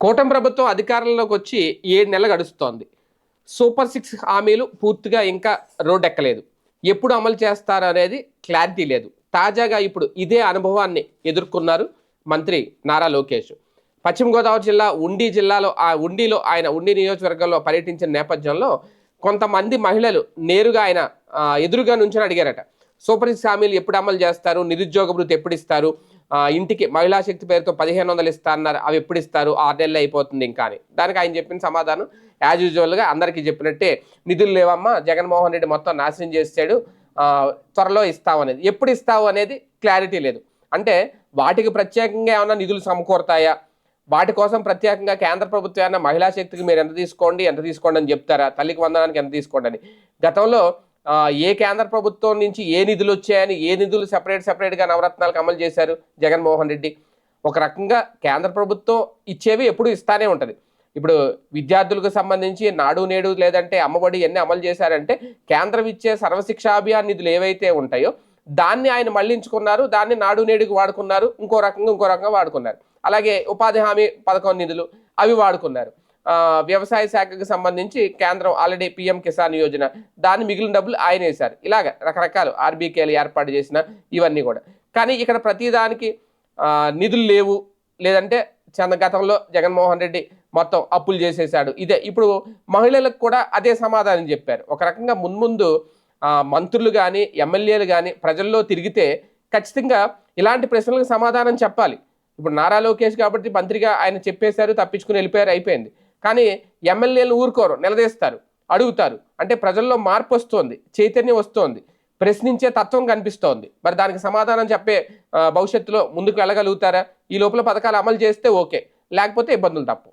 కూటమి ప్రభుత్వం అధికారంలోకి వచ్చి ఏడు నెలలు గడుస్తోంది. సూపర్ సిక్స్ హామీలు పూర్తిగా ఇంకా రోడ్ ఎక్కలేదు ఎప్పుడు అమలు చేస్తారు అనేది క్లారిటీ లేదు. తాజాగా ఇప్పుడు ఇదే అనుభవాన్ని ఎదుర్కొన్నారు మంత్రి నారా లోకేష్. పశ్చిమ గోదావరి జిల్లా ఉండి జిల్లాలో ఆ ఉండిలో ఆయన ఉండి నియోజకవర్గంలో పర్యటించిన నేపథ్యంలో కొంతమంది మహిళలు నేరుగా ఆయన ఎదురుగా నుంచొని అడిగారట. సూపర్ సిక్స్ హామీలు ఎప్పుడు అమలు చేస్తారు? నిరుద్యోగ భృతి ఎప్పుడు ఇస్తారు? ఇంటికి మహిళా శక్తి పేరుతో పదిహేను వందలు ఇస్తా అన్నారు అవి ఎప్పుడు ఇస్తారు? ఆరు నెలలు అయిపోతుంది ఇంకా అని. దానికి ఆయన చెప్పిన సమాధానం యాజ్ యూజువల్గా అందరికీ చెప్పినట్టే నిధులు లేవమ్మా జగన్మోహన్ రెడ్డి మొత్తం నాశనం చేసాడు త్వరలో ఇస్తావు అనేది. ఎప్పుడు ఇస్తావు అనేది క్లారిటీ లేదు. అంటే వాటికి ప్రత్యేకంగా ఏమైనా నిధులు సమకూరుతాయా? వాటి కోసం ప్రత్యేకంగా కేంద్ర ప్రభుత్వం ఏమైనా మహిళా శక్తికి మీరు ఎంత తీసుకోండి ఎంత తీసుకోండి అని చెప్తారా? తల్లికి వందనానికి ఎంత తీసుకోండి అని. గతంలో ఏ కేంద్ర ప్రభుత్వం నుంచి ఏ నిధులు వచ్చాయని ఏ నిధులు సెపరేట్ సెపరేట్గా నవరత్నాలకు అమలు చేశారు జగన్మోహన్ రెడ్డి? ఒక రకంగా కేంద్ర ప్రభుత్వం ఇచ్చేవి ఎప్పుడు ఇస్తానే ఉంటుంది. ఇప్పుడు విద్యార్థులకు సంబంధించి నాడు నేడు లేదంటే అమ్మఒడి ఎన్ని అమలు చేశారంటే కేంద్రం ఇచ్చే సర్వశిక్షా అభియాన్ నిధులు ఏవైతే ఉంటాయో దాన్ని ఆయన మళ్ళించుకున్నారు దాన్ని నాడు నేడుకి వాడుకున్నారు ఇంకో రకంగా ఇంకో రకంగా వాడుకున్నారు. అలాగే ఉపాధి హామీ పథకం నిధులు అవి వాడుకున్నారు. వ్యవసాయ శాఖకు సంబంధించి కేంద్రం ఆల్రెడీ పిఎం కిసాన్ యోజన. దాన్ని మిగిలిన డబ్బులు ఆయన వేశారు ఇలాగ రకరకాలు ఆర్బీకేలు ఏర్పాటు చేసిన ఇవన్నీ కూడా. కానీ ఇక్కడ ప్రతిదానికి నిధులు లేవు. లేదంటే చంద గతంలో జగన్మోహన్ రెడ్డి మొత్తం అప్పులు చేసేశాడు. ఇదే ఇప్పుడు మహిళలకు కూడా అదే సమాధానం చెప్పారు. ఒక రకంగా మున్ముందు మంత్రులు కానీ ఎమ్మెల్యేలు కానీ ప్రజల్లో తిరిగితే ఖచ్చితంగా ఇలాంటి ప్రశ్నలకు సమాధానం చెప్పాలి. ఇప్పుడు నారా లోకేష్ కాబట్టి మంత్రిగా ఆయన చెప్పేశారు తప్పించుకుని వెళ్ళిపోయారు అయిపోయింది. కానీ ఎమ్మెల్యేలు ఊరుకోరు నిలదీస్తారు అడుగుతారు. అంటే ప్రజల్లో మార్పు వస్తోంది చైతన్యం వస్తోంది ప్రశ్నించే తత్వం కనిపిస్తోంది. మరి దానికి సమాధానం చెప్పే భవిష్యత్తులో ముందుకు వెళ్ళగలుగుతారా? ఈ లోపల పథకాలు అమలు చేస్తే ఓకే లేకపోతే ఇబ్బందులు తప్పు.